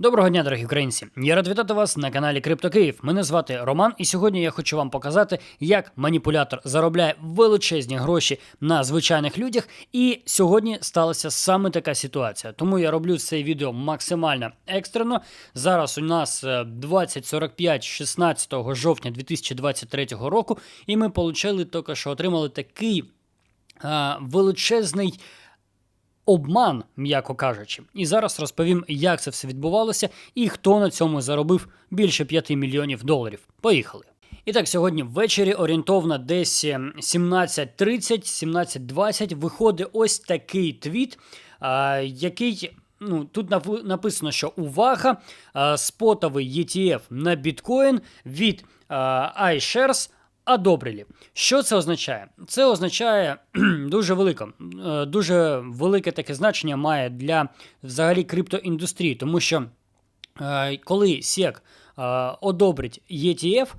Доброго дня, дорогі українці! Я рад вітати вас на каналі Крипто Київ. Мене звати Роман, і сьогодні я хочу вам показати, як маніпулятор заробляє величезні гроші на звичайних людях. І сьогодні сталася саме така ситуація. Тому я роблю це відео максимально екстрено. Зараз у нас е, 20.45 16 жовтня 2023 року, і ми отримали що отримали такий е, величезний обман, м'яко кажучи. І зараз розповім, як це все відбувалося і хто на цьому заробив більше 5 мільйонів доларів. Поїхали. І так, сьогодні ввечері орієнтовно десь е, 17.30, 17.20 виходить ось такий твіт, який. Ну, тут написано, що увага, спотовий ETF на біткоін від iShares одобрили. Що це означає? Це означає дуже велике, е, дуже велике таке значення має для взагалі криптоіндустрії, тому що е, коли SEC е, одобрить ETF,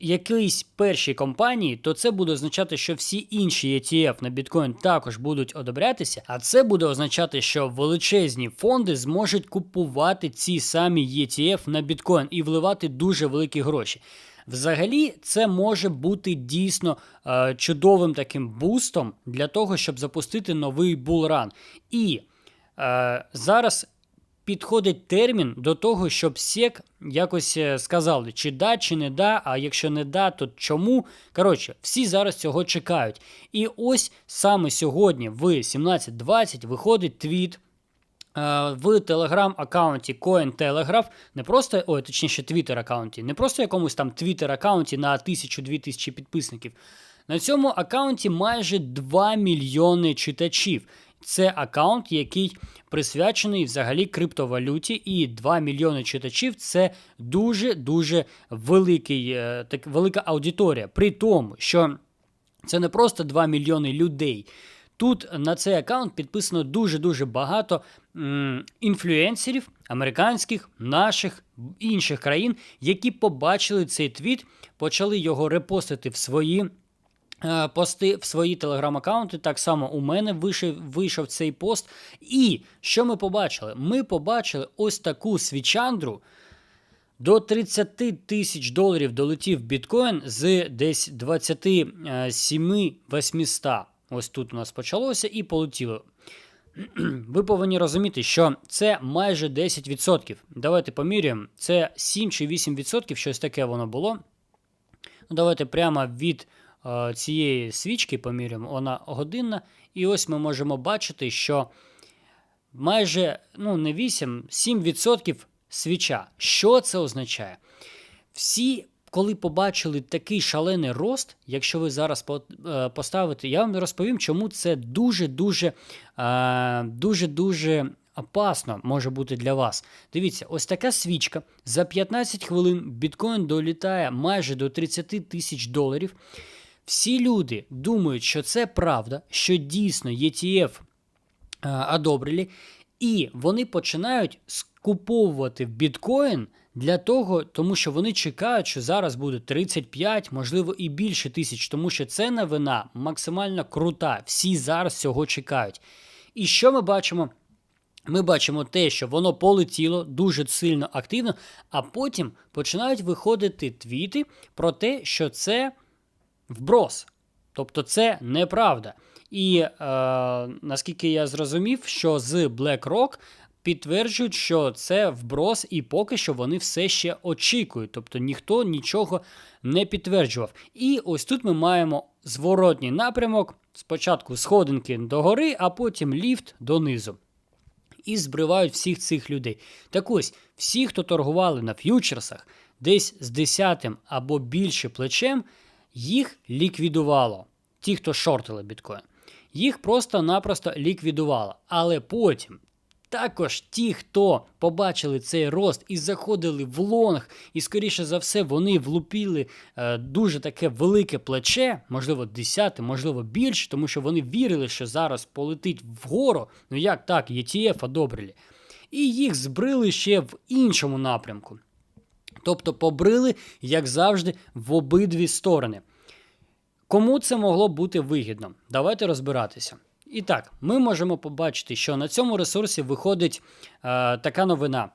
якійсь першій компанії, то це буде означати, що всі інші ETF на біткоін також будуть одобрятися, а це буде означати, що величезні фонди зможуть купувати ці самі ETF на біткоін і вливати дуже великі гроші. Взагалі, це може бути дійсно е, чудовим таким бустом для того, щоб запустити новий булран. І е, зараз підходить термін до того, щоб СЕК якось е, сказали, чи да, чи не да, а якщо не да, то чому. Коротше, всі зараз цього чекають. І ось саме сьогодні, в 17.20, виходить твіт. Е, В телеграм-аккаунті Cointelegraph, не просто, ой, точніше, твіттер-аккаунті, не просто якомусь там твіттер-аккаунті на 1000-2000 тисячі підписників. На цьому аккаунті майже 2 мільйони читачів. Це аккаунт, який присвячений взагалі криптовалюті, і 2 мільйони читачів це дуже-дуже великий, е, так, велика аудиторія. При тому, що це не просто 2 мільйони людей. Тут на цей аккаунт підписано дуже-дуже багато інфлюенсерів американських, наших, інших країн, які побачили цей твіт, почали його репостити в свої е, пости в свої телеграм-аккаунти. Так само у мене вийшов, вийшов цей пост. І що ми побачили? Ми побачили ось таку свічандру. До 30 тисяч доларів долетів біткоін з десь 27 800. Ось тут у нас почалося і полетіло. Ви повинні розуміти, що це майже 10%. Давайте поміряємо. Це 7 чи 8%, щось таке воно було. Ну, давайте прямо від е, цієї свічки поміряємо. Вона годинна. І ось ми можемо бачити, що майже ну, не 8, 7% свіча. Що це означає? Всі, коли побачили такий шалений рост, якщо ви зараз е, поставите, я вам розповім, чому це дуже-дуже е, дуже-дуже опасно може бути для вас. Дивіться, ось така свічка. За 15 хвилин біткоін долітає майже до 30 тисяч доларів. Всі люди думають, що це правда, що дійсно ETF е, одобрили, і вони починають скуповувати біткоін для того, тому що вони чекають, що зараз буде 35, можливо, і більше тисяч, тому що це новина максимально крута. Всі зараз цього чекають. І що ми бачимо? Ми бачимо те, що воно полетіло дуже сильно активно, а потім починають виходити твіти про те, що це вброс. Тобто це неправда. І е, наскільки я зрозумів, що з BlackRock підтверджують, що це вброс, і поки що вони все ще очікують. Тобто ніхто нічого не підтверджував. І ось тут ми маємо зворотній напрямок: спочатку сходинки догори, а потім ліфт донизу і збривають всіх цих людей. Так ось, всі, хто торгували на ф'ючерсах, десь з 10 або більше плечем, їх ліквідувало. Ті, хто шортили біткоін. Їх просто-напросто ліквідувало. Але потім також ті, хто побачили цей рост і заходили в лонг, і, скоріше за все, вони влупили е, дуже таке велике плече, можливо, 10, можливо, більше, тому що вони вірили, що зараз полетить вгору. Ну як так, ETF одобрили. І їх збрили ще в іншому напрямку. Тобто побрили, як завжди, в обидві сторони. Кому це могло бути вигідно? Давайте розбиратися. І так, ми можемо побачити, що на цьому ресурсі виходить е, така новина.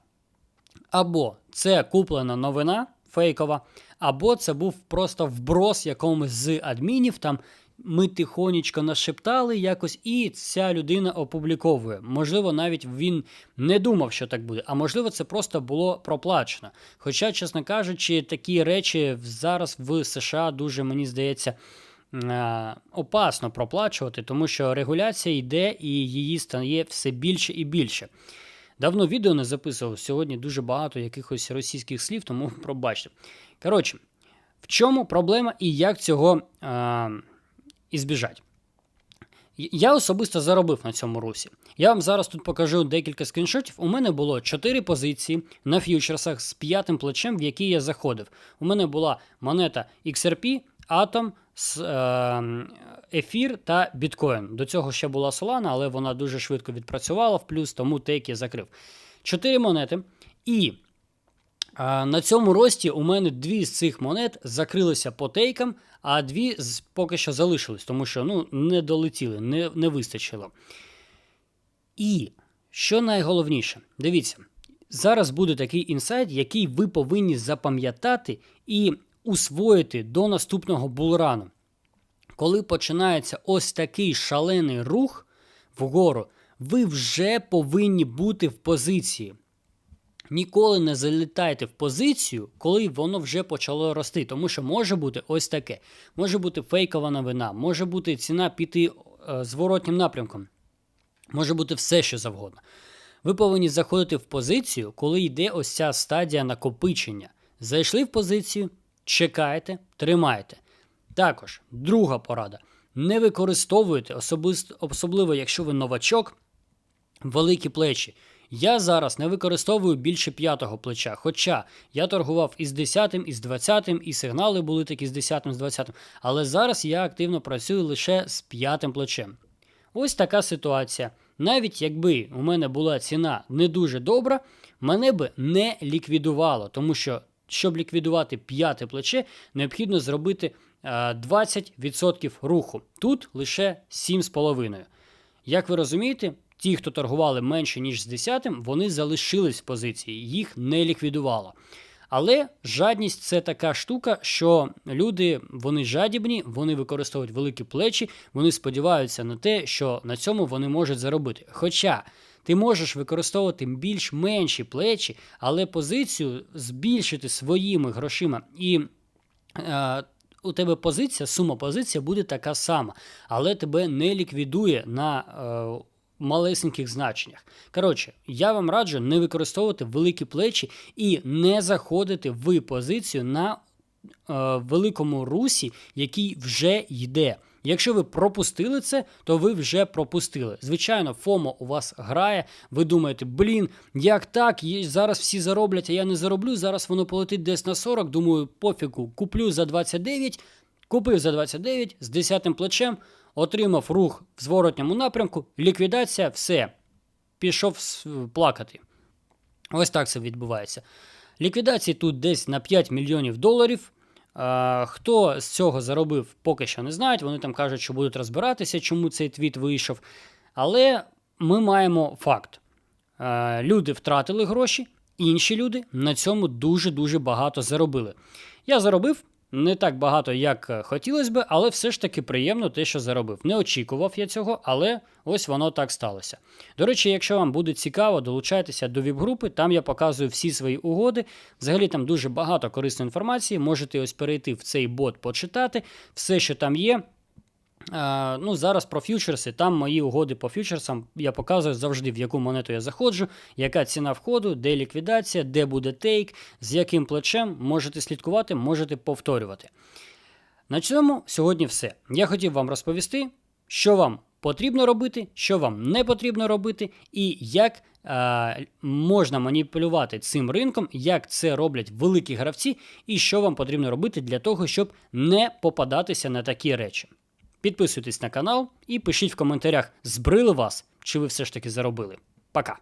Або це куплена новина фейкова, або це був просто вброс якомусь з адмінів. Там ми тихонечко нашептали якось, і ця людина опубліковує. Можливо, навіть він не думав, що так буде, а можливо, це просто було проплачено. Хоча, чесно кажучи, такі речі зараз в США дуже мені здається. Е, Опасно проплачувати, тому що регуляція йде і її стає все більше і більше. Давно відео не записував. Сьогодні дуже багато якихось російських слів, тому пробачте. Коротше, в чому проблема і як цього е, ізбіжать? Я особисто заробив на цьому русі. Я вам зараз тут покажу декілька скріншотів. У мене було 4 позиції на ф'ючерсах з п'ятим плечем, в які я заходив. У мене була монета XRP, Atom, Ефір та біткоін. До цього ще була Solana, але вона дуже швидко відпрацювала в плюс, тому тейк я закрив. Чотири монети. І на цьому рості у мене дві з цих монет закрилися по тейкам, а дві поки що залишились, тому що ну, не долетіли, не, не вистачило. І що найголовніше, дивіться, зараз буде такий інсайт, який ви повинні запам'ятати і усвоїти до наступного булрану. Коли починається ось такий шалений рух вгору, ви вже повинні бути в позиції. Ніколи не залітайте в позицію, коли воно вже почало рости, тому що може бути ось таке. Може бути фейкова новина, може бути ціна піти е, зворотнім напрямком, може бути все, що завгодно. Ви повинні заходити в позицію, коли йде ось ця стадія накопичення. Зайшли в позицію, чекаєте, тримаєте. Також друга порада. Не використовуйте, особисто, особливо якщо ви новачок, великі плечі. Я зараз не використовую більше п'ятого плеча. Хоча я торгував із 10-м, із 20-м, і сигнали були такі з 10-м, з 20-м. Але зараз я активно працюю лише з п'ятим плечем. Ось така ситуація. Навіть якби у мене була ціна не дуже добра, мене би не ліквідувало, тому що, щоб ліквідувати п'яте плече, необхідно зробити е, 20% руху. Тут лише 7,5%. Як ви розумієте, ті, хто торгували менше, ніж з 10, вони залишились в позиції, їх не ліквідувало. Але жадність це така штука, що люди вони жадібні, вони використовують великі плечі, вони сподіваються на те, що на цьому вони можуть заробити. Хоча ти можеш використовувати більш менші плечі, але позицію збільшити своїми грошима і. Е, у тебе позиція, сума позиція буде така сама, але тебе не ліквідує на е, малесеньких значеннях. Коротше, я вам раджу не використовувати великі плечі і не заходити в позицію на е, великому русі, який вже йде. Якщо ви пропустили це, то ви вже пропустили. Звичайно, ФОМО у вас грає. Ви думаєте, блін, як так? Зараз всі зароблять, а я не зароблю. Зараз воно полетить десь на 40. Думаю, пофігу, куплю за 29, купив за 29 з 10 плечем, отримав рух в зворотньому напрямку, ліквідація, все. Пішов плакати. Ось так це відбувається. Ліквідації тут десь на 5 мільйонів доларів. Хто з цього заробив, поки що не знають. Вони там кажуть, що будуть розбиратися, чому цей твіт вийшов. Але ми маємо факт: люди втратили гроші, інші люди на цьому дуже-дуже багато заробили. Я заробив не так багато, як е, хотілося би, але все ж таки приємно те, що заробив. Не очікував я цього, але ось воно так сталося. До речі, якщо вам буде цікаво, долучайтеся до віп-групи, там я показую всі свої угоди. Взагалі там дуже багато корисної інформації. Можете ось перейти в цей бот, почитати все, що там є. А, ну, зараз про фьючерси. Там мої угоди по фьючерсам. Я показую завжди, в яку монету я заходжу, яка ціна входу, де ліквідація, де буде тейк, з яким плечем. Можете слідкувати, можете повторювати. На цьому сьогодні все. Я хотів вам розповісти, що вам потрібно робити, що вам не потрібно робити, і як е, можна маніпулювати цим ринком, як це роблять великі гравці, і що вам потрібно робити для того, щоб не попадатися на такі речі. Підписуйтесь на канал і пишіть в коментарях, збрили вас, чи ви все ж таки заробили. Пока!